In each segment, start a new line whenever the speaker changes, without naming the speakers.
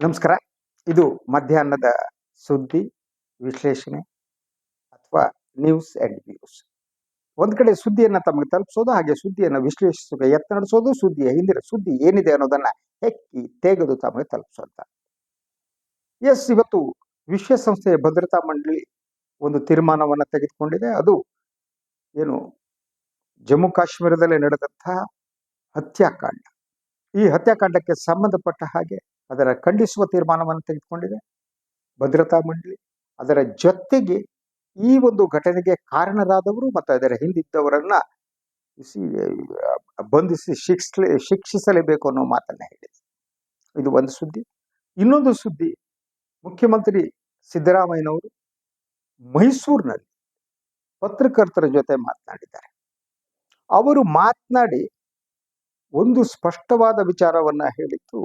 ನಮಸ್ಕಾರ. ಇದು ಮಧ್ಯಾಹ್ನದ ಸುದ್ದಿ, ವಿಶ್ಲೇಷಣೆ ಅಥವಾ ನ್ಯೂಸ್ ಅಂಡ್ ವ್ಯೂಸ್ ಒಂದು ಕಡೆ ಸುದ್ದಿಯನ್ನು ತಮಗೆ ತಲುಪಿಸೋದು, ಹಾಗೆ ಸುದ್ದಿಯನ್ನು ವಿಶ್ಲೇಷಿಸುವ ಯತ್ನ ನಡೆಸೋದು, ಸುದ್ದಿಯ ಹಿಂದಿನ ಸುದ್ದಿ ಏನಿದೆ ಅನ್ನೋದನ್ನ ಹೆಕ್ಕಿ ತೆಗೆದು ತಮಗೆ ತಲುಪಿಸುವಂತ. ಎಸ್ ಇವತ್ತು ವಿಶ್ವಸಂಸ್ಥೆಯ ಭದ್ರತಾ ಮಂಡಳಿ ಒಂದು ತೀರ್ಮಾನವನ್ನು ತೆಗೆದುಕೊಂಡಿದೆ. ಅದು ಏನು ಜಮ್ಮು ಕಾಶ್ಮೀರದಲ್ಲಿ ನಡೆದಂತಹ ಹತ್ಯಾಕಾಂಡ. ಈ ಹತ್ಯಾಕಾಂಡಕ್ಕೆ ಸಂಬಂಧಪಟ್ಟ ಹಾಗೆ ಅದರ ಖಂಡಿಸುವ ತೀರ್ಮಾನವನ್ನು ತೆಗೆದುಕೊಂಡಿದೆ. ಭದ್ರತಾ ಮಂಡಳಿ ಅದರ ಜೊತೆಗೆ ಈ ಒಂದು ಘಟನೆಗೆ ಕಾರಣರಾದವರು ಮತ್ತು ಅದರ ಹಿಂದಿದ್ದವರನ್ನ ಬಂಧಿಸಿ ಶಿಕ್ಷಲೇ ಶಿಕ್ಷಿಸಲೇಬೇಕು ಅನ್ನೋ ಮಾತನ್ನ ಹೇಳಿದೆ. ಇದು ಒಂದು ಸುದ್ದಿ. ಇನ್ನೊಂದು ಸುದ್ದಿ, ಮುಖ್ಯಮಂತ್ರಿ ಸಿದ್ದರಾಮಯ್ಯನವರು ಮೈಸೂರಿನಲ್ಲಿ ಪತ್ರಕರ್ತರ ಜೊತೆ ಮಾತನಾಡಿದ್ದಾರೆ. ಅವರು ಮಾತನಾಡಿ ಒಂದು ಸ್ಪಷ್ಟವಾದ ವಿಚಾರವನ್ನ ಹೇಳಿದ್ದು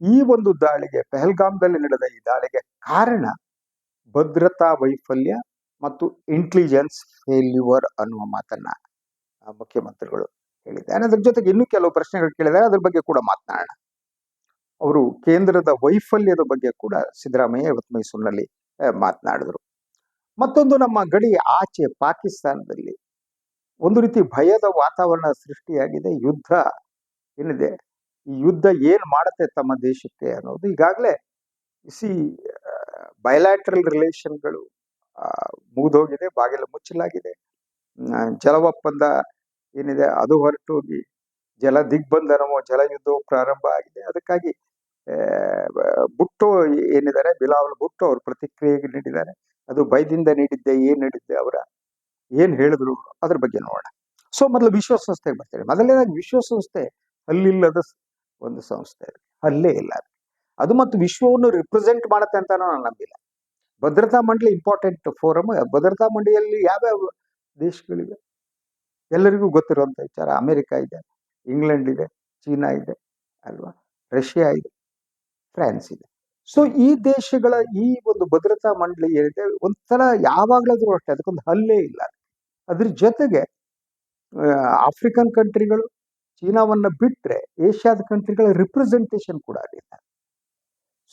ಈ ಒಂದು ದಾಳಿಗೆ ಪೆಹಲ್ಗಾಮ್ದಲ್ಲಿ ನಡೆದ ಈ ದಾಳಿಗೆ ಕಾರಣ ಭದ್ರತಾ ವೈಫಲ್ಯ ಮತ್ತು ಇಂಟೆಲಿಜೆನ್ಸ್ ಫೇಲ್ಯೂರ್ ಅನ್ನುವ ಮಾತನ್ನ ಮುಖ್ಯಮಂತ್ರಿಗಳು ಹೇಳಿದ್ದಾರೆ. ಅದರ ಜೊತೆಗೆ ಇನ್ನೂ ಕೆಲವು ಪ್ರಶ್ನೆಗಳು ಕೇಳಿದ್ದಾರೆ. ಅದ್ರ ಬಗ್ಗೆ ಕೂಡ ಮಾತನಾಡೋಣ. ಅವರು ಕೇಂದ್ರದ ವೈಫಲ್ಯದ ಬಗ್ಗೆ ಕೂಡ ಸಿದ್ದರಾಮಯ್ಯ ಇವತ್ತು ಮೈಸೂರಿನಲ್ಲಿ ಮಾತನಾಡಿದ್ರು. ಮತ್ತೊಂದು ನಮ್ಮ ಗಡಿ ಆಚೆ ಪಾಕಿಸ್ತಾನದಲ್ಲಿ ಒಂದು ರೀತಿ ಭಯದ ವಾತಾವರಣ ಸೃಷ್ಟಿಯಾಗಿದೆ. ಯುದ್ಧ ಏನಿದೆ? ಈ ಯುದ್ಧ ಏನ್ ಮಾಡುತ್ತೆ ತಮ್ಮ ದೇಶಕ್ಕೆ ಅನ್ನೋದು ಈಗಾಗಲೇ ಸಿ ಬಯಲಾಟ್ರಲ್ ರಿಲೇಷನ್ಗಳು ಮುಗಿದೋಗಿದೆ, ಬಾಗಿಲು ಮುಚ್ಚಲಾಗಿದೆ. ಜಲ ಒಪ್ಪಂದ ಏನಿದೆ, ಅದು ಹೊರಟೋಗಿ ಜಲ ದಿಗ್ಬಂಧನವೋ, ಜಲ ಯುದ್ಧವು ಪ್ರಾರಂಭ ಆಗಿದೆ. ಅದಕ್ಕಾಗಿ ಬುಟ್ಟೋ ಏನಿದ್ದಾರೆ, ಬಿಲಾವಲ್ ಬುಟ್ಟೋ ಅವರು ಪ್ರತಿಕ್ರಿಯೆ ನೀಡಿದ್ದಾರೆ. ಅದು ಭಯದಿಂದ ನೀಡಿದ್ದೆ, ಏನ್ ನೀಡಿದ್ದೆ ಅವರ, ಏನ್ ಹೇಳಿದ್ರು ಅದ್ರ ಬಗ್ಗೆ ನೋಡೋಣ. ಸೊ ಮೊದಲು ವಿಶ್ವಸಂಸ್ಥೆಗೆ ಬರ್ತಾರೆ ಮೊದಲನೇದಾಗಿ ವಿಶ್ವಸಂಸ್ಥೆ ಅಲ್ಲಿಲ್ಲದ ಒಂದು ಸಂಸ್ಥೆ ಅದು. ಹಲ್ಲೇ ಇಲ್ಲ ಅದು. ಅದು ಮತ್ತು ವಿಶ್ವವನ್ನು ರಿಪ್ರೆಸೆಂಟ್ ಮಾಡುತ್ತೆ ಅಂತ ನಾನು ನಂಬಿಲ್ಲ. ಭದ್ರತಾ ಮಂಡಳಿ ಇಂಪಾರ್ಟೆಂಟ್ ಫೋರಮ್ ಭದ್ರತಾ ಮಂಡಳಿಯಲ್ಲಿ ಯಾವ್ಯಾವ ದೇಶಗಳಿವೆ? ಎಲ್ಲರಿಗೂ ಗೊತ್ತಿರುವಂತ ವಿಚಾರ. ಅಮೆರಿಕ ಇದೆ, ಇಂಗ್ಲೆಂಡ್ ಇದೆ, ಚೀನಾ ಇದೆ, ಅಲ್ವಾ? ರಷ್ಯಾ ಇದೆ, ಫ್ರಾನ್ಸ್ ಇದೆ. ಸೊ ಈ ದೇಶಗಳ ಈ ಒಂದು ಭದ್ರತಾ ಮಂಡಳಿ ಏನಿದೆ ಒಂಥರ ಯಾವಾಗ್ಲಾದ್ರೂ ಅಷ್ಟೇ, ಅದಕ್ಕೊಂದು ಹಲ್ಲೇ ಇಲ್ಲ. ಅದ್ರ ಜೊತೆಗೆ ಆಫ್ರಿಕನ್ ಕಂಟ್ರಿಗಳು ಚೀನಾವನ್ನ ಬಿಟ್ಟರೆ ಏಷ್ಯಾದ ಕಂಟ್ರಿಗಳ ರಿಪ್ರೆಸೆಂಟೇಷನ್ ಕೂಡ ಆಗಿದೆ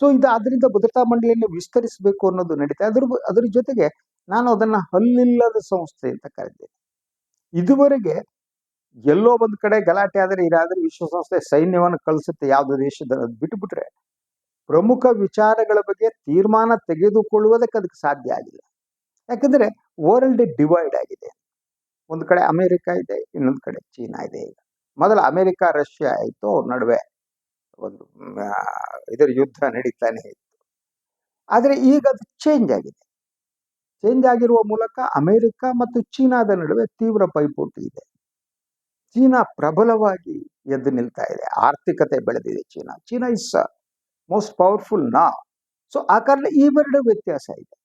ಸೊ ಇದು ಅದರಿಂದ ಭದ್ರತಾ ಮಂಡಳಿಯನ್ನು ವಿಸ್ತರಿಸಬೇಕು ಅನ್ನೋದು ನಡೀತಾ, ಅದ್ರ ಅದ್ರ ಜೊತೆಗೆ ನಾನು ಅದನ್ನ ಹಲ್ಲಿಲ್ಲದ ಸಂಸ್ಥೆ ಅಂತ ಕರೆದಿದ್ದೆ ಇದುವರೆಗೆ ಎಲ್ಲೋ ಒಂದು ಕಡೆ ಗಲಾಟೆ ಆದ್ರೆ ಇರಾದ್ರೆ ವಿಶ್ವಸಂಸ್ಥೆ ಸೈನ್ಯವನ್ನು ಕಳಿಸುತ್ತೆ ಯಾವ್ದು ದೇಶದ ಬಿಟ್ಟುಬಿಟ್ರೆ ಪ್ರಮುಖ ವಿಚಾರಗಳ ಬಗ್ಗೆ ತೀರ್ಮಾನ ತೆಗೆದುಕೊಳ್ಳುವುದಕ್ಕೆ ಅದಕ್ಕೆ ಸಾಧ್ಯ ಆಗಿಲ್ಲ. ಯಾಕಂದ್ರೆ ವರ್ಲ್ಡ್ ಡಿವೈಡ್ ಆಗಿದೆ. ಒಂದು ಕಡೆ ಅಮೆರಿಕ ಇದೆ, ಇನ್ನೊಂದು ಕಡೆ ಚೀನಾ ಇದೆ ಈಗ. ಮೊದಲು ಅಮೆರಿಕ, ರಷ್ಯಾ ಆಯಿತು, ನಡುವೆ ಒಂದು ಇದರ ಯುದ್ಧ ನಡೀತಾನೆ ಇತ್ತು. ಆದರೆ ಈಗ ಅದು ಚೇಂಜ್ ಆಗಿದೆ. ಚೇಂಜ್ ಆಗಿರುವ ಮೂಲಕ ಅಮೆರಿಕ ಮತ್ತು ಚೀನಾದ ನಡುವೆ ತೀವ್ರ ಪೈಪೋಟಿ ಇದೆ. ಚೀನಾ ಪ್ರಬಲವಾಗಿ ಎದ್ದು ನಿಲ್ತಾ ಇದೆ. ಆರ್ಥಿಕತೆ ಬೆಳೆದಿದೆ China. China is most powerful ನಾ ಸೊ ಆ ಕಾರಣ ಇವೆರಡು ವ್ಯತ್ಯಾಸ ಇದೆ.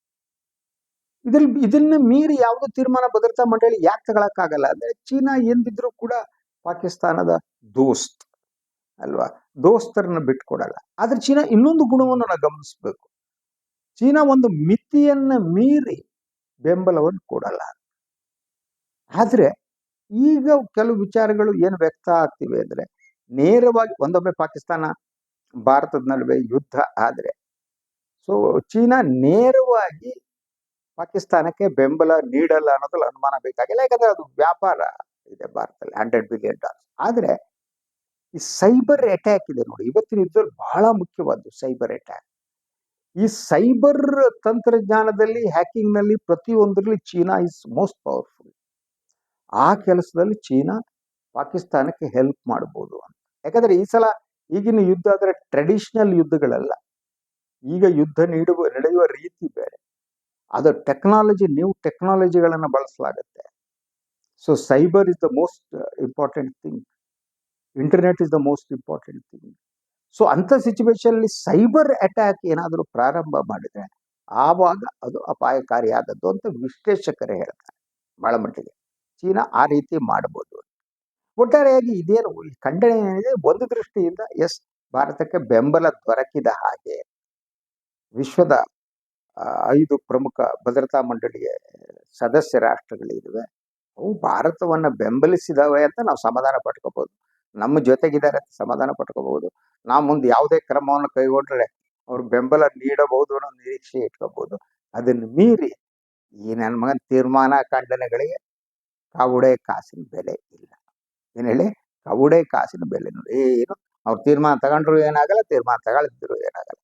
ಇದ್ರಲ್ಲಿ, ಇದನ್ನ ಮೀರಿ ಯಾವುದೋ ತೀರ್ಮಾನ ಭದ್ರತಾ ಮಂಡಳಿ ಯಾಕೆ ತಗೊಳಕ್ಕಾಗಲ್ಲ ಅಂದ್ರೆ ಚೀನಾ ಎಂದಿದ್ರು ಕೂಡ ಪಾಕಿಸ್ತಾನದ ದೋಸ್ತ್ ಅಲ್ವಾ? ದೋಸ್ತರನ್ನ ಬಿಟ್ಕೊಡಲ್ಲ. ಆದ್ರೆ ಚೀನಾ ಇನ್ನೊಂದು ಗುಣವನ್ನು ನಾವು ಗಮನಿಸಬೇಕು. ಚೀನಾ ಒಂದು ಮಿತಿಯನ್ನ ಮೀರಿ ಬೆಂಬಲವನ್ನು ಕೊಡಲ್ಲ. ಆದ್ರೆ ಈಗ ಕೆಲವು ವಿಚಾರಗಳು ಏನು ವ್ಯಕ್ತ ಆಗ್ತಿವೆ ಅಂದ್ರೆ ನೇರವಾಗಿ ಒಂದೊಮ್ಮೆ ಪಾಕಿಸ್ತಾನ ಭಾರತದ ನಡುವೆ ಯುದ್ಧ ಆದ್ರೆ ಸೊ ಚೀನಾ ನೇರವಾಗಿ ಪಾಕಿಸ್ತಾನಕ್ಕೆ ಬೆಂಬಲ ನೀಡಲ್ಲ ಅನ್ನೋದ್ರಲ್ಲಿ ಅನುಮಾನ ಬೇಕಾಗಿಲ್ಲ. ಯಾಕಂದ್ರೆ ಅದು ವ್ಯಾಪಾರ. ಇದೆ ಭಾರತದಲ್ಲಿ ಹಂಡ್ರೆಡ್ ಬಿಲಿಯನ್ ಡಾಲರ್ ಆದ್ರೆ ಈ ಸೈಬರ್ ಅಟ್ಯಾಕ್ ಇದೆ ನೋಡಿ, ಇವತ್ತಿನ ಯುದ್ಧದಲ್ಲಿ ಬಹಳ ಮುಖ್ಯವಾದ್ದು ಸೈಬರ್ ಅಟ್ಯಾಕ್ ಈ ಸೈಬರ್ ತಂತ್ರಜ್ಞಾನದಲ್ಲಿ ಹ್ಯಾಕಿಂಗ್ನಲ್ಲಿ ಪ್ರತಿಯೊಂದರಲ್ಲಿ ಚೀನಾ ಇಸ್ ಮೋಸ್ಟ್ ಪವರ್ಫುಲ್ ಆ ಕೆಲಸದಲ್ಲಿ ಚೀನಾ ಪಾಕಿಸ್ತಾನಕ್ಕೆ ಹೆಲ್ಪ್ ಮಾಡಬಹುದು ಅಂತ. ಯಾಕಂದ್ರೆ ಈ ಸಲ ಈಗಿನ ಯುದ್ಧ ಅದರ ಟ್ರೆಡಿಷನಲ್ ಯುದ್ಧಗಳಲ್ಲ. ಈಗ ಯುದ್ಧ ನೀಡುವ, ನಡೆಯುವ ರೀತಿ ಬೇರೆ. ಅದು ಟೆಕ್ನಾಲಜಿ ನ್ಯೂ ಟೆಕ್ನಾಲಜಿಗಳನ್ನು ಬಳಸಲಾಗುತ್ತೆ. So cyber is the most important thing internet is the most important thing so ಅಂಥ ಸಿಚುವೇಶನಲ್ಲಿ ಸೈಬರ್ ಅಟ್ಯಾಕ್ ಏನಾದರೂ ಪ್ರಾರಂಭ ಮಾಡಿದರೆ, ಆವಾಗ ಅದು ಅಪಾಯಕಾರಿಯಾದದ್ದು ಅಂತ ವಿಶ್ಲೇಷಕರೇ ಹೇಳ್ತಾರೆ ಬಹಳ ಮಟ್ಟಿಗೆ ಚೀನಾ ಆ ರೀತಿ ಮಾಡ್ಬೋದು ಒಟ್ಟಾರೆಯಾಗಿ ಇದೇನು ಖಂಡನೆ ಏನಿದೆ? ಒಂದು ದೃಷ್ಟಿಯಿಂದ ಎಸ್, ಭಾರತಕ್ಕೆ ಬೆಂಬಲ ದೊರಕಿದ ಹಾಗೆ ವಿಶ್ವದ ಐದು ಪ್ರಮುಖ ಭದ್ರತಾ ಮಂಡಳಿಯ, ಸದಸ್ಯ ರಾಷ್ಟ್ರಗಳಿವೆ ಅವು ಭಾರತವನ್ನ ಬೆಂಬಲಿಸಿದವೆ ಅಂತ ನಾವು ಸಮಾಧಾನ ಪಟ್ಕೋಬಹುದು. ನಮ್ಮ ಜೊತೆಗಿದ್ದಾರೆ ಅಂತ ಸಮಾಧಾನ ಪಟ್ಕೋಬಹುದು. ನಾವು ಮುಂದೆ ಯಾವುದೇ ಕ್ರಮವನ್ನು ಕೈಗೊಂಡ್ರೆ ಅವ್ರು ಬೆಂಬಲ ನೀಡಬಹುದು ಅನ್ನೋ ನಿರೀಕ್ಷೆ ಇಟ್ಕೋಬಹುದು. ಅದನ್ನು ಮೀರಿ ಈ ನನ್ನ ಮಗನ ತೀರ್ಮಾನ ಖಂಡನೆಗಳಿಗೆ ಕಾವುಡೆ ಕಾಸಿನ ಬೆಲೆ ಇಲ್ಲ. ಏನ್ ಹೇಳಿ? ಕಾವುಡೆ ಕಾಸಿನ ಬೆಲೆ ನೋಡಿ. ಏನು? ಅವ್ರು ತೀರ್ಮಾನ ತಗೊಂಡ್ರು ಏನಾಗಲ್ಲ, ತೀರ್ಮಾನ ತಗೊಳ್ತಿದ್ರು ಏನಾಗಲ್ಲ.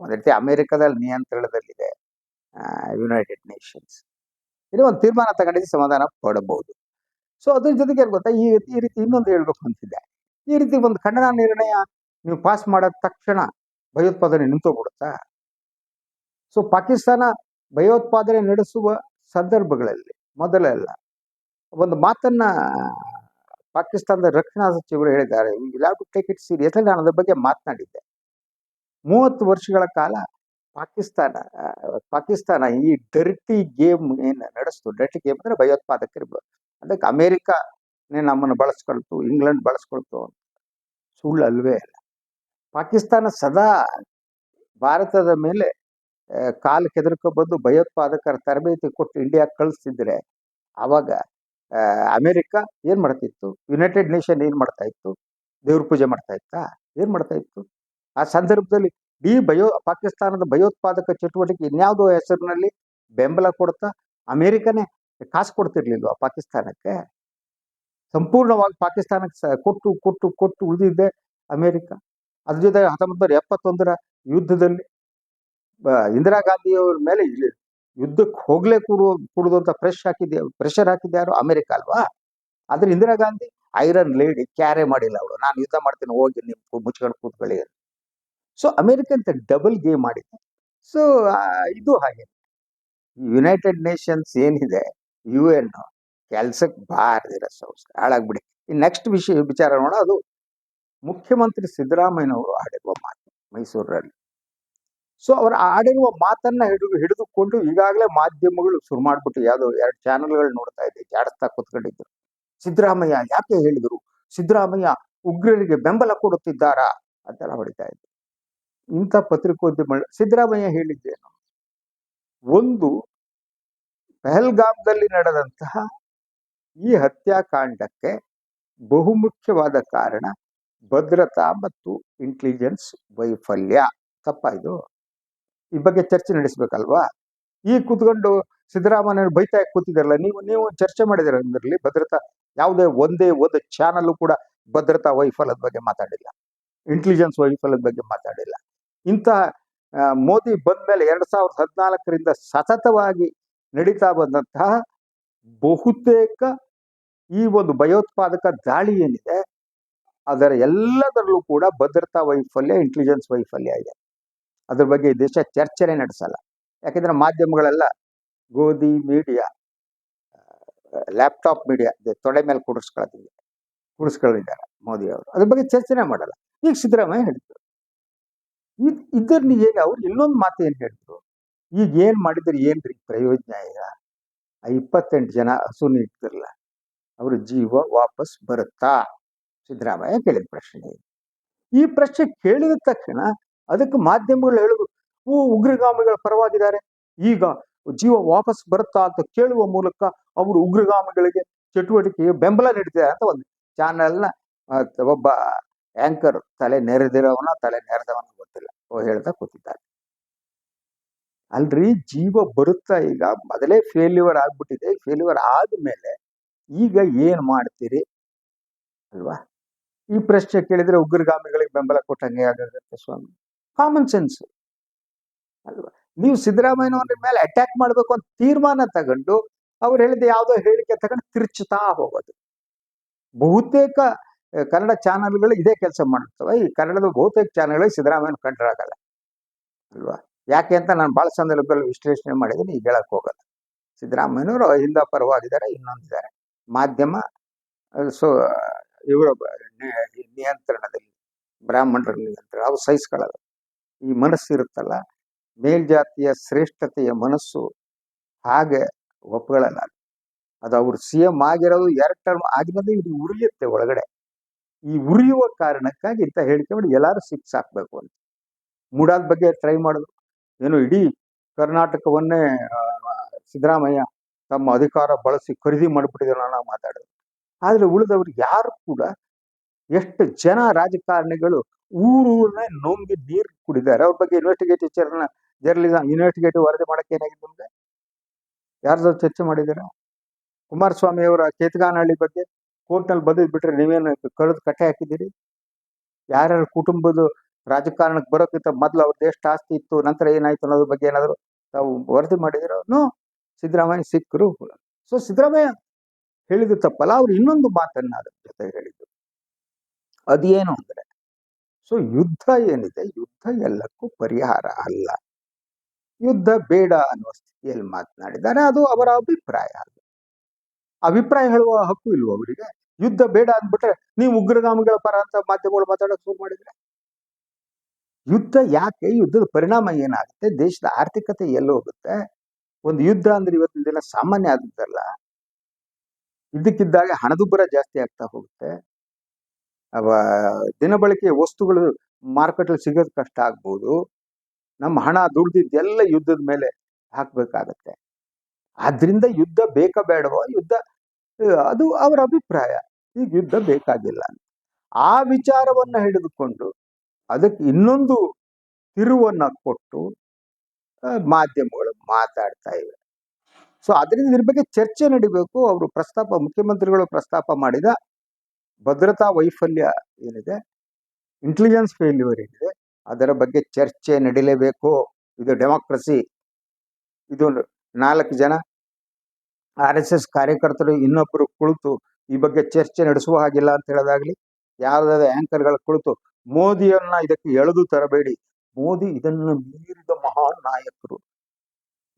ಒಂದ್ ರೀತಿ ಅಮೆರಿಕದಲ್ಲಿ ನಿಯಂತ್ರಣದಲ್ಲಿದೆ ಯುನೈಟೆಡ್ ನೇಷನ್ಸ್ ಇದು ಒಂದು ತೀರ್ಮಾನ ತಗೊಂಡಿದ್ದು ಸಮಾಧಾನ ಪಡಬಹುದು. ಸೊ ಅದ್ರ ಜೊತೆಗೆ ಏನ್ ಗೊತ್ತಾ? ಈ ಈ ರೀತಿ ಇನ್ನೊಂದು ಹೇಳ್ಬೇಕು ಅಂತಿದ್ದೆ. ಈ ರೀತಿ ಒಂದು ಖಂಡನ ನಿರ್ಣಯ ನೀವು ಪಾಸ್ ಮಾಡಿದ ತಕ್ಷಣ ಭಯೋತ್ಪಾದನೆ ನಿಂತೋಗ್ಬಿಡುತ್ತಾ? ಸೊ ಪಾಕಿಸ್ತಾನ ಭಯೋತ್ಪಾದನೆ ನಡೆಸುವ ಸಂದರ್ಭಗಳಲ್ಲಿ ಮೊದಲೆಲ್ಲ ಒಂದು ಮಾತನ್ನ ಪಾಕಿಸ್ತಾನದ ರಕ್ಷಣಾ ಸಚಿವರು ಹೇಳಿದ್ದಾರೆ. ಟೇಕ್ ಇಟ್ ಸೀರಿಯಸ್ ನಾನು ಅದ್ರ ಬಗ್ಗೆ ಮಾತನಾಡಿದ್ದೆ. ಮೂವತ್ತು ವರ್ಷಗಳ ಕಾಲ ಪಾಕಿಸ್ತಾನ ಪಾಕಿಸ್ತಾನ ಈ ಡರ್ಟಿ ಗೇಮ್ ಏನು ನಡೆಸ್ತು? ಡರ್ಟಿ ಗೇಮ್ ಅಂದರೆ ಭಯೋತ್ಪಾದಕರು ಅದಕ್ಕೆ ಅಮೆರಿಕನೇ ನಮ್ಮನ್ನು ಬಳಸ್ಕೊಳ್ತು, ಇಂಗ್ಲೆಂಡ್ ಬಳಸ್ಕೊಳ್ತು ಸುಳ್ಳು ಅಲ್ವೇ ಅಲ್ಲ ಪಾಕಿಸ್ತಾನ ಸದಾ ಭಾರತದ ಮೇಲೆ ಕಾಲು ಕೆದರ್ಕೊ ಬಂದು ಭಯೋತ್ಪಾದಕರ ತರಬೇತಿ ಕೊಟ್ಟು ಇಂಡಿಯಾ ಕಳಿಸ್ತಿದ್ರೆ ಅವಾಗ ಅಮೇರಿಕ ಏನು ಏನ್ ಮಾಡ್ತಿತ್ತು? ಯುನೈಟೆಡ್ ನೇಷನ್ ಏನು ಮಾಡ್ತಾ ಇತ್ತು? ದೇವ್ರ ಪೂಜೆ ಮಾಡ್ತಾ ಇತ್ತಾ? ಏನು ಮಾಡ್ತಾ ಇತ್ತು? ಆ ಸಂದರ್ಭದಲ್ಲಿ ಈ ಭಯೋ ಪಾಕಿಸ್ತಾನದ ಭಯೋತ್ಪಾದಕ ಚಟುವಟಿಕೆ ಇನ್ಯಾವುದೋ ಹೆಸರಿನಲ್ಲಿ ಬೆಂಬಲ ಕೊಡ್ತಾ ಅಮೇರಿಕನೇ ಕಾಸು ಕೊಡ್ತಿರ್ಲಿಲ್ವ ಪಾಕಿಸ್ತಾನಕ್ಕೆ? ಸಂಪೂರ್ಣವಾಗಿ ಪಾಕಿಸ್ತಾನಕ್ಕೆ ಕೊಟ್ಟು ಕೊಟ್ಟು ಕೊಟ್ಟು ಉಳಿದಿದ್ದೆ ಅಮೇರಿಕ. ಅದ್ರ ಜೊತೆ ಹತ್ತೊಂಬತ್ತು ಎಪ್ಪತ್ತೊಂದರ ಯುದ್ಧದಲ್ಲಿ ಇಂದಿರಾ ಗಾಂಧಿಯವರ ಮೇಲೆ ಯುದ್ಧಕ್ಕೆ ಹೋಗ್ಲೇ ಕೂಡುವ, ಕೂಡುದಂತ ಪ್ರೆಶ್ ಹಾಕಿದ್ದೆ ಪ್ರೆಷರ್ ಹಾಕಿದ್ದೆ ಯಾರು? ಅಮೆರಿಕ ಅಲ್ವಾ? ಆದ್ರೆ Indira Gandhi, iron lady, care ಮಾಡಿಲ್ಲ ಅವಳು ನಾನು ಯುದ್ಧ ಮಾಡ್ತೀನಿ, ಹೋಗಿ ನೀವು ಮುಚ್ಕೊಂಡು ಕೂತ್ಕೊಳ್ಳಿ ಅಂತ ಸೊ ಅಮೇರಿಕನ್ ತ ಡಬಲ್ ಗೇಮ್ ಮಾಡಿದೆ ಸೊ ಇದು ಹಾಗೆ. ಯುನೈಟೆಡ್ ನೇಷನ್ಸ್ ಏನಿದೆ ಯು ಎನ್ ಕೆಲ್ಸಕ್ಕೆ ಬಾರದಿರೋ ಸಂಸ್ಥೆ, ಹಾಳಾಗ್ಬಿಡಿ. ಈ ನೆಕ್ಸ್ಟ್ ವಿಷಯ, ವಿಚಾರ ನೋಡ ಅದು ಮುಖ್ಯಮಂತ್ರಿ ಸಿದ್ದರಾಮಯ್ಯನವರು ಆಡಿರುವ ಮಾತು ಮೈಸೂರಲ್ಲಿ. ಸೊ ಅವರು ಆಡಿರುವ ಮಾತನ್ನ ಹಿಡಿದು, ಹಿಡಿದುಕೊಂಡು ಈಗಾಗಲೇ ಮಾಧ್ಯಮಗಳು ಶುರು ಮಾಡ್ಬಿಟ್ಟು ಯಾವುದೋ ಎರಡು ಚಾನೆಲ್ಗಳು ನೋಡ್ತಾ ಇದ್ದೆ, ಜಾಡಿಸ್ತಾ ಕುತ್ಕೊಂಡಿದ್ರು. ಸಿದ್ದರಾಮಯ್ಯ ಯಾಕೆ ಹೇಳಿದರು? ಸಿದ್ದರಾಮಯ್ಯ ಉಗ್ರರಿಗೆ ಬೆಂಬಲ ಕೊಡುತ್ತಿದ್ದಾರಾ? ಅಂತೆಲ್ಲ ಹೊಡಿತಾ ಇದ್ರು. ಇಂಥ ಪತ್ರಿಕೋದ್ಯಮ ಸಿದ್ದರಾಮಯ್ಯ ಹೇಳಿದ್ದೇನು? ಒಂದು ಪಹಲ್ಗಾಮ್ದಲ್ಲಿ ನಡೆದಂತಹ ಈ ಹತ್ಯಾಕಾಂಡಕ್ಕೆ ಬಹುಮುಖ್ಯವಾದ ಕಾರಣ ಭದ್ರತಾ ಮತ್ತು ಇಂಟೆಲಿಜೆನ್ಸ್ ವೈಫಲ್ಯ. ತಪ್ಪ ಇದು ಈ ಬಗ್ಗೆ ಚರ್ಚೆ ನಡೆಸಬೇಕಲ್ವಾ? ಈ ಕೂತ್ಕೊಂಡು ಸಿದ್ದರಾಮಯ್ಯ ಬೈತಾ ಕೂತಿದಾರಲ್ಲ ನೀವು ನೀವು ಚರ್ಚೆ ಮಾಡಿದಿರ ಭದ್ರತಾ, ಯಾವುದೇ ಒಂದೇ ಒಂದು ಚಾನಲ್ ಕೂಡ ಭದ್ರತಾ ವೈಫಲ್ಯದ ಬಗ್ಗೆ ಮಾತಾಡಿಲ್ಲ. ಇಂಟೆಲಿಜೆನ್ಸ್ ವೈಫಲ್ಯದ ಬಗ್ಗೆ ಮಾತಾಡಿಲ್ಲ. ಇಂತಹ ಮೋದಿ ಬಂದ ಮೇಲೆ ಎರಡು ಸಾವಿರದ ಹದಿನಾಲ್ಕರಿಂದ ಸತತವಾಗಿ ನಡೀತಾ ಬಂದಂತಹ ಬಹುತೇಕ ಈ ಒಂದು ಭಯೋತ್ಪಾದಕ ದಾಳಿ ಏನಿದೆ, ಅದರ ಎಲ್ಲದರಲ್ಲೂ ಕೂಡ ಭದ್ರತಾ ವೈಫಲ್ಯ ಇಂಟೆಲಿಜೆನ್ಸ್ ವೈಫಲ್ಯ ಇದೆ. ಅದ್ರ ಬಗ್ಗೆ ದೇಶ ಚರ್ಚೆನೆ ನಡೆಸಲ್ಲ. ಯಾಕೆಂದ್ರೆ ಮಾಧ್ಯಮಗಳೆಲ್ಲ ಗೋಧಿ ಮೀಡಿಯಾ ಲ್ಯಾಪ್ಟಾಪ್ ಮೀಡಿಯಾ ತೊಡೆ ಮೇಲೆ ಕುಡಿಸ್ಕೊಳ್ಳೋದಿದೆ ಮೋದಿ ಅವರು ಅದ್ರ ಬಗ್ಗೆ ಚರ್ಚೆನೆ ಮಾಡಲ್ಲ. ಈಗ ಸಿದ್ದರಾಮಯ್ಯ ಹೇಳಿದ್ರು. ಇದ್ ಇದನ್ನ ಅವ್ರು ಇನ್ನೊಂದು ಮಾತು ಏನು ಹೇಳಿದ್ರು? ಈಗ ಏನ್ ಮಾಡಿದ್ರೆ, ಏನ್ರಿ ಪ್ರಯೋಜನ ಈಗ? ಆ ಇಪ್ಪತ್ತೆಂಟು ಜನ ಹಸು ಇಟ್ಟಿರಲ್ಲ ಅವ್ರ ಜೀವ ವಾಪಸ್ ಬರುತ್ತಾ? ಸಿದ್ದರಾಮಯ್ಯ ಕೇಳಿದ ಪ್ರಶ್ನೆ ಈ ಪ್ರಶ್ನೆ ಕೇಳಿದ ತಕ್ಷಣ ಅದಕ್ಕೆ ಮಾಧ್ಯಮಗಳು ಹೇಳಿದ್ರು ಓ, ಉಗ್ರಗಾಮಿಗಳ ಪರವಾಗಿದ್ದಾರೆ. ಈಗ ಜೀವ ವಾಪಸ್ ಬರುತ್ತಾ ಅಂತ ಕೇಳುವ ಮೂಲಕ ಅವರು ಉಗ್ರಗಾಮಿಗಳಿಗೆ ಚಟುವಟಿಕೆಗೆ ಬೆಂಬಲ ನೀಡ್ತಾರೆ ಅಂತ ಒಂದು ಚಾನೆಲ್ನ ಒಬ್ಬ ಆಂಕರ್ ತಲೆ ನೆರೆದಿರೋವನ ತಲೆ ನೆರೆದವನ ಗೊತ್ತಿಲ್ಲ. ಓ, ಹೇಳ್ತಾ ಕೂತಿದ್ದಾರೆ ಅಲ್ರಿ ಜೀವ ಬರುತ್ತಾ ಈಗ ಮೊದಲೇ ಫೇಲ್ಯೂರ್ ಆಗ್ಬಿಟ್ಟಿದೆ. ಫೇಲ್ಯೂರ್ ಆದ್ಮೇಲೆ ಈಗ ಏನ್ ಮಾಡ್ತೀರಿ? ಅಲ್ವಾ? ಈ ಪ್ರಶ್ನೆ ಕೇಳಿದ್ರೆ ಉಗ್ರಗಾಮಿಗಳಿಗೆ ಬೆಂಬಲ ಕೊಟ್ಟಂಗೆ ಆಗುತ್ತೆ ಸ್ವಾಮಿ. ಕಾಮನ್ ಸೆನ್ಸ್ ಅಲ್ವಾ? ನೀವು ಸಿದ್ದರಾಮಯ್ಯನವರ ಮೇಲೆ ಅಟ್ಯಾಕ್ ಮಾಡ್ಬೇಕು ಅಂತ ತೀರ್ಮಾನ ತಗೊಂಡು ಅವ್ರು ಹೇಳಿದ ಯಾವುದೋ ಹೇಳಿಕೆ ತಗೊಂಡು ತಿರುಚುತ್ತಾ ಹೋಗೋದು. ಬಹುತೇಕ ಕನ್ನಡ ಚಾನಲ್ಗಳು ಇದೇ ಕೆಲಸ ಮಾಡ್ತವೆ ಈ ಕನ್ನಡದ ಬಹುತೇಕ ಚಾನೆಲ್ಗಳು ಸಿದ್ದರಾಮಯ್ಯನ ಕಂಡ್ರಾಗಲ್ಲ ಅಲ್ವಾ? ಯಾಕೆ ಅಂತ ನಾನು ಬಹಳ ಸಂದರ್ಭದಲ್ಲಿ ವಿಶ್ಲೇಷಣೆ ಮಾಡಿದ್ದೀನಿ, ಈಗ ಹೇಳಕ್ ಹೋಗಲ್ಲ ಸಿದ್ದರಾಮಯ್ಯನವರು ಹಿಂದ ಪರವಾಗಿದ್ದಾರೆ, ಇನ್ನೊಂದಿದ್ದಾರೆ. ಮಾಧ್ಯಮ ಸೊ ಇವರ ನಿಯಂತ್ರಣದಲ್ಲಿ, ಬ್ರಾಹ್ಮಣರ ನಿಯಂತ್ರಣ, ಅವು ಸಹಿಸ್ಕೊಳ್ಳೋದು ಈ ಮನಸ್ಸು ಇರುತ್ತಲ್ಲ, ಮೇಲ್ಜಾತಿಯ ಶ್ರೇಷ್ಠತೆಯ ಮನಸ್ಸು ಹಾಗೆ ಒಪ್ಕೊಳ್ಳಲ್ಲ. ಅದು ಅವ್ರು ಸಿ ಎಂ ಆಗಿರೋದು ಎರಡು ಟರ್ಮ್ ಆಗಿರೋದು ಇದು ಉರಿಯುತ್ತೆ ಒಳಗಡೆ. ಈ ಉರಿಯುವ ಕಾರಣಕ್ಕಾಗಿ ಇಂಥ ಹೇಳಿಕೆ ಮಾಡಿ ಎಲ್ಲರೂ ಸಿಕ್ಸ್ ಹಾಕ್ಬೇಕು ಅಂತ. ಮೂಡಾದ ಬಗ್ಗೆ ಟ್ರೈ ಮಾಡಿದ್ರು ಏನು ಇಡೀ ಕರ್ನಾಟಕವನ್ನೇ ಸಿದ್ದರಾಮಯ್ಯ ತಮ್ಮ ಅಧಿಕಾರ ಬಳಸಿ ಖರೀದಿ ಮಾಡಿಬಿಟ್ಟಿದ್ರು ನಾವು ಮಾತಾಡೋದು. ಆದರೆ ಉಳಿದವರು ಯಾರು ಕೂಡ ಎಷ್ಟು ಜನ ರಾಜಕಾರಣಿಗಳು ಊರೂರನ್ನ ನೊಂಬಿ ನೀರು ಕುಡಿದ್ದಾರೆ. ಅವ್ರ ಬಗ್ಗೆ ಇನ್ವೆಸ್ಟಿಗೇಟಿವ್ ಜರ್ನಲಿಸಮ್ ಇನ್ವೆಸ್ಟಿಗೇಟಿವ್ ವರದಿ ಮಾಡಕ್ಕೆ ಏನಾಗಿದೆ ನಿಮಗೆ? ಯಾರ್ದಾದ್ರು ಚರ್ಚೆ ಮಾಡಿದ್ದೀರಾ? ಕುಮಾರಸ್ವಾಮಿ ಅವರ ಕೇತಗಾನಹಳ್ಳಿ ಬಗ್ಗೆ? ಕೋರ್ಟ್ನಲ್ಲಿ ಬಂದಿದ್ ಬಿಟ್ರೆ ನೀವೇನು ಕಳೆದು ಕಟ್ಟೆ ಹಾಕಿದ್ದೀರಿ? ಯಾರ್ಯಾರ ಕುಟುಂಬದ ರಾಜಕಾರಣಕ್ಕೆ ಬರೋಕ್ಕಿಂತ ಮೊದಲು ಅವ್ರದ್ದು ಎಷ್ಟು ಆಸ್ತಿ ಇತ್ತು, ನಂತರ ಏನಾಯ್ತು ಅನ್ನೋದ್ರ ಬಗ್ಗೆ ಏನಾದರೂ ತಾವು ವರದಿ ಮಾಡಿದಿರೋ ನೋ, ಸಿದ್ದರಾಮಯ್ಯ ಸಿಕ್ಕರು ಸೊ ಸಿದ್ದರಾಮಯ್ಯ ಹೇಳಿದ ತಪ್ಪಲ್ಲ, ಅವ್ರು ಇನ್ನೊಂದು ಮಾತನ್ನ ಅದ್ರ ಜೊತೆ ಅದೇನು ಅಂದ್ರೆ ಸೊ ಯುದ್ಧ ಏನಿದೆ? ಯುದ್ಧ ಎಲ್ಲಕ್ಕೂ ಪರಿಹಾರ ಅಲ್ಲ. ಯುದ್ಧ ಬೇಡ ಅನ್ನುವ ಸ್ಥಿತಿಯಲ್ಲಿ ಮಾತನಾಡಿದ್ದಾರೆ, ಅದು ಅವರ ಅಭಿಪ್ರಾಯ ಅದು ಅಭಿಪ್ರಾಯ ಹೇಳುವ ಹಕ್ಕು ಇಲ್ವ ಅವರಿಗೆ? ಯುದ್ಧ ಬೇಡ ಅಂದ್ಬಿಟ್ರೆ ನೀವು ಉಗ್ರಗಾಮಿಗಳ ಪರ ಅಂತ ಮಾಧ್ಯಮಗಳು ಮಾತಾಡೋಕೆ ಶುರು ಮಾಡಿದ್ರೆ? ಯುದ್ಧ ಯಾಕೆ? ಯುದ್ಧದ ಪರಿಣಾಮ ಏನಾಗುತ್ತೆ? ದೇಶದ ಆರ್ಥಿಕತೆ ಎಲ್ಲಿ ಹೋಗುತ್ತೆ? ಒಂದು ಯುದ್ಧ ಅಂದ್ರೆ ಇವತ್ತಿನ ದಿನ ಸಾಮಾನ್ಯ ಆದದ್ದಲ್ಲ ಇದ್ದಕ್ಕಿದ್ದಾಗ ಹಣದುಬ್ಬರ ಜಾಸ್ತಿ ಆಗ್ತಾ ಹೋಗುತ್ತೆ. ಅವ ದಿನಬಳಕೆ ವಸ್ತುಗಳು ಮಾರ್ಕೆಟಲ್ಲಿ ಸಿಗೋದು ಕಷ್ಟ ಆಗ್ಬೋದು. ನಮ್ಮ ಹಣ ದುಡ್ದಿದ್ದೆಲ್ಲ ಯುದ್ಧದ ಮೇಲೆ ಹಾಕ್ಬೇಕಾಗತ್ತೆ. ಆದ್ರಿಂದ ಯುದ್ಧ ಬೇಕ ಬೇಡವೋ ಯುದ್ಧ ಅದು ಅವರ ಅಭಿಪ್ರಾಯ. ಈಗ ಯುದ್ಧ ಬೇಕಾಗಿಲ್ಲ ಆ ವಿಚಾರವನ್ನ ಹಿಡಿದುಕೊಂಡು ಅದಕ್ಕೆ ಇನ್ನೊಂದು ತಿರುವನ್ನ ಕೊಟ್ಟು ಮಾಧ್ಯಮಗಳು ಮಾತಾಡ್ತಾ ಇವೆ. ಸೊ ಅದರಿಂದ ಇದ್ರ ಬಗ್ಗೆ ಚರ್ಚೆ ನಡಿಬೇಕು. ಅವರು ಪ್ರಸ್ತಾಪ, ಮುಖ್ಯಮಂತ್ರಿಗಳು ಪ್ರಸ್ತಾಪ ಮಾಡಿದ ಭದ್ರತಾ ವೈಫಲ್ಯ ಏನಿದೆ ಇಂಟೆಲಿಜೆನ್ಸ್ ಫೇಲ್ಯೂರ್ ಏನಿದೆ, ಅದರ ಬಗ್ಗೆ ಚರ್ಚೆ ನಡೀಲೇಬೇಕು. ಇದು ಡೆಮಾಕ್ರಸಿ ಇದು ನಾಲ್ಕು ಜನ ಆರ್ ಎಸ್ ಎಸ್ ಕಾರ್ಯಕರ್ತರು ಇನ್ನೊಬ್ಬರು ಕುಳಿತು ಈ ಬಗ್ಗೆ ಚರ್ಚೆ ನಡೆಸುವ ಹಾಗಿಲ್ಲ ಅಂತ ಹೇಳೋದಾಗ್ಲಿ ಯಾವುದಾದ್ರು ಆಂಕರ್ಗಳು ಕುಳಿತು ಮೋದಿಯನ್ನ ಇದಕ್ಕೆ ಎಳೆದು ತರಬೇಡಿ. ಮೋದಿ ಇದನ್ನು ಮೀರಿದ ಮಹಾನ್ ನಾಯಕರು.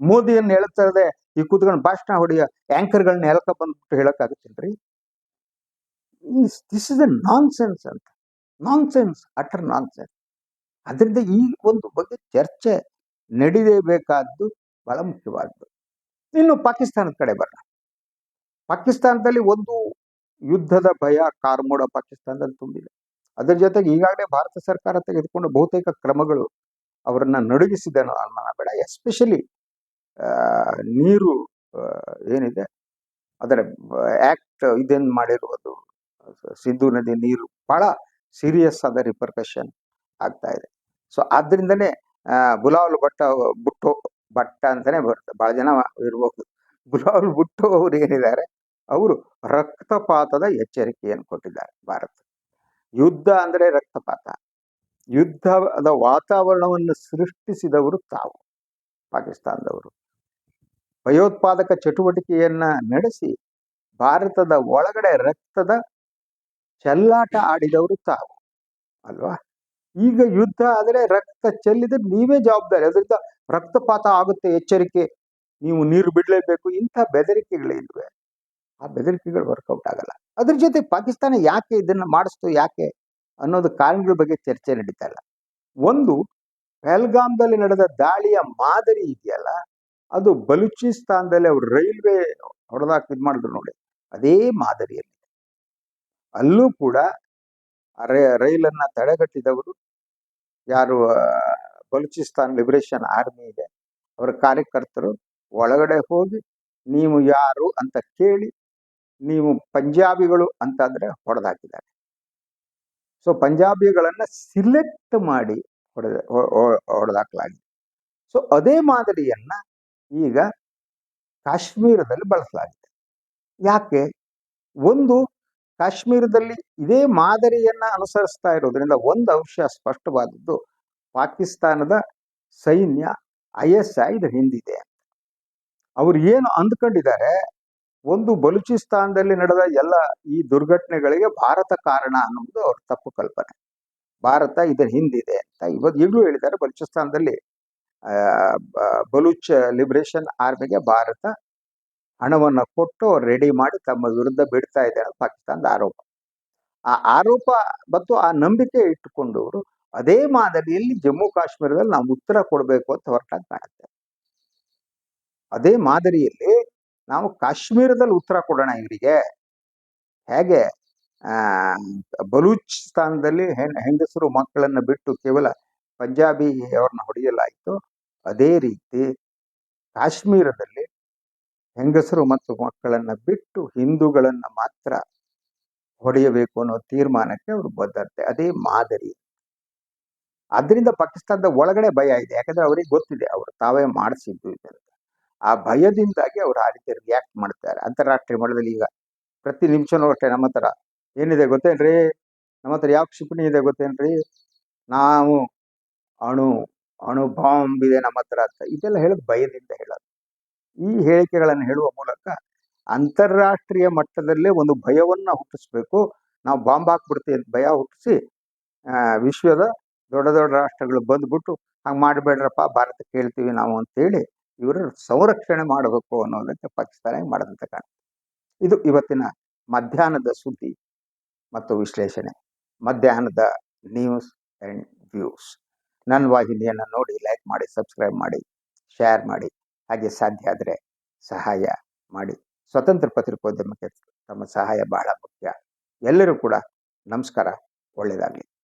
ಮೋದಿಯನ್ನು ಹೇಳ್ತಾರದೆ ಈ ಕೂತ್ಕೊಂಡು ಭಾಷಣ ಹೊಡೆಯ ಆಂಕರ್ಗಳನ್ನ ಎಲ್ಕ ಬಂದ್ಬಿಟ್ಟು ಹೇಳಕ್ಕಾಗುತ್ತೇನ್ರಿ? This is a nonsense ಅಂತ. Nonsense utter nonsense ಅದರಿಂದ ಈ ಒಂದು ಬಗ್ಗೆ ಚರ್ಚೆ ನಡೀಲೇಬೇಕಾದ್ದು ಬಹಳ ಮುಖ್ಯವಾದದ್ದು. ಇನ್ನು ಪಾಕಿಸ್ತಾನದ ಕಡೆ ಬರ ಪಾಕಿಸ್ತಾನದಲ್ಲಿ ಒಂದು ಯುದ್ಧದ ಭಯ ಕಾರ್ಮೋಡ ಪಾಕಿಸ್ತಾನದಲ್ಲಿ ತುಂಬಿದೆ. ಅದರ ಜೊತೆಗೆ ಈಗಾಗಲೇ ಭಾರತ ಸರ್ಕಾರ ತೆಗೆದುಕೊಂಡ ಬಹುತೇಕ ಕ್ರಮಗಳು ಅವರನ್ನ ನಡುಗಿಸಿದೆ ಅನುಮಾನ ಬೇಡ. ಎಸ್ಪೆಷಲಿ ನೀರು ಏನಿದೆ, ಅದರ ಆಕ್ಟ್ ಇದೇನು ಮಾಡಿರುವುದು, ಸಿಂಧು ನದಿ ನೀರು ಬಹಳ ಸೀರಿಯಸ್ ಆದ ರಿಪರ್ಕಷನ್ ಆಗ್ತಾ ಇದೆ. ಸೊ ಆದ್ರಿಂದನೇ ಬುಲಾವಲ್ ಭಟ್ಟ, ಬುಟ್ಟೋ ಭಟ್ಟ ಅಂತಾನೆ ಬರುತ್ತೆ. ಬಹಳ ಜನ ಇರಬಹುದು ಗುಲಾಲ್ ಬುಟ್ಟು ಅವರು ಏನಿದ್ದಾರೆ? ಅವರು ರಕ್ತಪಾತದ ಎಚ್ಚರಿಕೆಯನ್ನು ಕೊಟ್ಟಿದ್ದಾರೆ ಭಾರತ. ಯುದ್ಧ ಅಂದ್ರೆ ರಕ್ತಪಾತ. ಯುದ್ಧದ ವಾತಾವರಣವನ್ನು ಸೃಷ್ಟಿಸಿದವರು ತಾವು, ಪಾಕಿಸ್ತಾನದವರು. ಭಯೋತ್ಪಾದಕ ಚಟುವಟಿಕೆಯನ್ನ ನಡೆಸಿ ಭಾರತದ ಒಳಗಡೆ ರಕ್ತದ ಚೆಲ್ಲಾಟ ಆಡಿದವರು ತಾವು, ಅಲ್ವಾ? ಈಗ ಯುದ್ಧ ಆದರೆ ರಕ್ತ ಚೆಲ್ಲಿದ್ರೆ ನೀವೇ ಜವಾಬ್ದಾರಿ. ಅದರಿಂದ ರಕ್ತಪಾತ ಆಗುತ್ತೆ, ಎಚ್ಚರಿಕೆ. ನೀವು ನೀರು ಬಿಡಲೇಬೇಕು, ಇಂಥ ಬೆದರಿಕೆಗಳಿಲ್ವೇ ಆ ಬೆದರಿಕೆಗಳು ವರ್ಕೌಟ್ ಆಗಲ್ಲ. ಅದ್ರ ಜೊತೆ ಪಾಕಿಸ್ತಾನ ಯಾಕೆ ಇದನ್ನು ಮಾಡಿಸ್ತು, ಯಾಕೆ ಅನ್ನೋದು ಕಾರಣಗಳ ಬಗ್ಗೆ ಚರ್ಚೆ ನಡೀತಾ ಇಲ್ಲ. ಒಂದು, ಪಹಲ್ಗಾಮ್ದಲ್ಲಿ ನಡೆದ ದಾಳಿಯ ಮಾದರಿ ಇದೆಯಲ್ಲ, ಅದು ಬಲೂಚಿಸ್ತಾನದಲ್ಲಿ ಅವರು ರೈಲ್ವೆ ಹೊಡೆದಾಕ್ ಇದು ಮಾಡಿದ್ರು ನೋಡಿ, ಅದೇ ಮಾದರಿಯಲ್ಲಿ. ಅಲ್ಲೂ ಕೂಡ ರೈಲನ್ನು ತಡೆಗಟ್ಟಿದವರು ಯಾರು ಬಲೂಚಿಸ್ತಾನ್ ಲಿಬರೇಷನ್ ಆರ್ಮಿ ಇದೆ. ಅವರ ಕಾರ್ಯಕರ್ತರು ಒಳಗಡೆ ಹೋಗಿ ನೀವು ಯಾರು ಅಂತ ಕೇಳಿ, ನೀವು ಪಂಜಾಬಿಗಳು ಅಂತಂದ್ರೆ ಹೊಡೆದಾಕಿದ್ದಾರೆ. ಸೊ ಪಂಜಾಬಿಗಳನ್ನ ಸಿಲೆಕ್ಟ್ ಮಾಡಿ ಹೊಡೆದ ಹೊಡೆದಾಕಲಾಗಿದೆ. ಸೊ ಅದೇ ಮಾದರಿಯನ್ನ ಈಗ ಕಾಶ್ಮೀರದಲ್ಲಿ ಬಳಸಲಾಗಿದೆ. ಯಾಕೆ? ಒಂದು, ಕಾಶ್ಮೀರದಲ್ಲಿ ಇದೇ ಮಾದರಿಯನ್ನ ಅನುಸರಿಸ್ತಾ ಇರೋದ್ರಿಂದ ಒಂದು ಅಂಶ ಸ್ಪಷ್ಟವಾದದ್ದು ಪಾಕಿಸ್ತಾನದ ಸೈನ್ಯ ಐ ಎಸ್ ಹಿಂದಿದೆ ಅವ್ರು ಏನು ಅಂದ್ಕೊಂಡಿದ್ದಾರೆ? ಒಂದು ಬಲೂಚಿಸ್ತಾನದಲ್ಲಿ ನಡೆದ ಎಲ್ಲ ಈ ದುರ್ಘಟನೆಗಳಿಗೆ ಭಾರತ ಕಾರಣ ಅನ್ನೋದು ಅವ್ರ ತಪ್ಪು ಕಲ್ಪನೆ. ಭಾರತ ಇದರ ಹಿಂದಿದೆ ಅಂತ ಇವತ್ತು ಈಗಲೂ ಹೇಳಿದ್ದಾರೆ ಬಲೂಚಿಸ್ತಾನದಲ್ಲಿ ಬಲೂಚ್ ಲಿಬರೇಷನ್ ಆರ್ಮಿಗೆ ಭಾರತ ಹಣವನ್ನು ಕೊಟ್ಟು ರೆಡಿ ಮಾಡಿ ತಮ್ಮ ವಿರುದ್ಧ ಬಿಡ್ತಾ ಇದೆ ಪಾಕಿಸ್ತಾನದ ಆರೋಪ. ಆ ಆರೋಪ ಮತ್ತು ಆ ನಂಬಿಕೆ ಇಟ್ಟುಕೊಂಡವರು ಅದೇ ಮಾದರಿಯಲ್ಲಿ ಜಮ್ಮು ಕಾಶ್ಮೀರದಲ್ಲಿ ನಾವು ಉತ್ತರ ಕೊಡಬೇಕು ಅಂತ ಹೊರಟಾಗಿ ಕಾಣುತ್ತೆ. ಅದೇ ಮಾದರಿಯಲ್ಲಿ ನಾವು ಕಾಶ್ಮೀರದಲ್ಲಿ ಉತ್ತರ ಕೊಡೋಣ ಇವರಿಗೆ. ಹೇಗೆ? ಬಲೂಚಿಸ್ತಾನದಲ್ಲಿ ಹೆಂಗಸರು ಮಕ್ಕಳನ್ನ ಬಿಟ್ಟು ಕೇವಲ ಪಂಜಾಬಿ ಅವ್ರನ್ನ ಹೊಡೆಯಲಾಯಿತು. ಅದೇ ರೀತಿ ಕಾಶ್ಮೀರದಲ್ಲಿ ಹೆಂಗಸರು ಮತ್ತು ಮಕ್ಕಳನ್ನ ಬಿಟ್ಟು ಹಿಂದೂಗಳನ್ನು ಮಾತ್ರ ಹೊಡೆಯಬೇಕು ಅನ್ನೋ ತೀರ್ಮಾನಕ್ಕೆ ಅವರು ಬದ್ಧತೆ ಅದೇ ಮಾದರಿ ಅದರಿಂದ ಪಾಕಿಸ್ತಾನದ ಒಳಗಡೆ ಭಯ ಇದೆ. ಯಾಕಂದ್ರೆ ಅವರಿಗೆ ಗೊತ್ತಿದೆ, ಅವರು ತಾವೇ ಮಾಡಿಸಿದ್ದು ಇದನ್ನು ಆ ಭಯದಿಂದಾಗಿ ಅವರು ಆ ರೀತಿ ರಿಯಾಕ್ಟ್ ಮಾಡ್ತಾರೆ. ಅಂತಾರಾಷ್ಟ್ರೀಯ ಮಟ್ಟದಲ್ಲಿ ಈಗ ಪ್ರತಿ ನಿಮಿಷನೂ ಅಷ್ಟೇ ನಮ್ಮ ಹತ್ರ ಏನಿದೆ ಗೊತ್ತೇನ್ರಿ? ನಮ್ಮ ಹತ್ರ ಯಾವ ಕ್ಷಿಪಣಿ ಇದೆ ಗೊತ್ತೇನ್ರಿ? ನಾವು ಅಣು ಅಣು ಬಾಂಬ್ ಇದೆ ನಮ್ಮ ಹತ್ರ ಅಂತ. ಇದೆಲ್ಲ ಹೇಳೋದು ಭಯದಿಂದ ಹೇಳೋದು. ಈ ಹೇಳಿಕೆಗಳನ್ನು ಹೇಳುವ ಮೂಲಕ ಅಂತಾರಾಷ್ಟ್ರೀಯ ಮಟ್ಟದಲ್ಲೇ ಒಂದು ಭಯವನ್ನ ಹುಟ್ಟಿಸ್ಬೇಕು. ನಾವು ಬಾಂಬ್ ಹಾಕ್ಬಿಡ್ತೀವಿ ಅಂತ ಭಯ ಹುಟ್ಟಿಸಿ ವಿಶ್ವದ ದೊಡ್ಡ ದೊಡ್ಡ ರಾಷ್ಟ್ರಗಳು ಬಂದ್ಬಿಟ್ಟು ಹಂಗೆ ಮಾಡಬೇಡ್ರಪ್ಪ, ಭಾರತ ಕೇಳ್ತೀವಿ ನಾವು ಅಂತೇಳಿ ಇವರು ಸಂರಕ್ಷಣೆ ಮಾಡಬೇಕು ಅನ್ನೋದಕ್ಕೆ ಪಾಕಿಸ್ತಾನ ಮಾಡದಂತ ಕಾಣುತ್ತೆ. ಇದು ಇವತ್ತಿನ ಮಧ್ಯಾಹ್ನದ ಸುದ್ದಿ ಮತ್ತು ವಿಶ್ಲೇಷಣೆ. ಮಧ್ಯಾಹ್ನದ ನ್ಯೂಸ್ ಆ್ಯಂಡ್ ವ್ಯೂಸ್ ನನ್ನ ವಾಹಿನಿಯನ್ನು ನೋಡಿ ಲೈಕ್ ಮಾಡಿ ಸಬ್ಸ್ಕ್ರೈಬ್ ಮಾಡಿ ಶೇರ್ ಮಾಡಿ. ಹಾಗೆ ಸಾಧ್ಯ ಆದರೆ ಸಹಾಯ ಮಾಡಿ. ಸ್ವತಂತ್ರ ಪತ್ರಿಕೋದ್ಯಮಕ್ಕೆ ತಮ್ಮ ಸಹಾಯ ಬಹಳ ಮುಖ್ಯ. ಎಲ್ಲರೂ ಕೂಡ ನಮಸ್ಕಾರ ಒಳ್ಳೆಯದಾಗಲಿ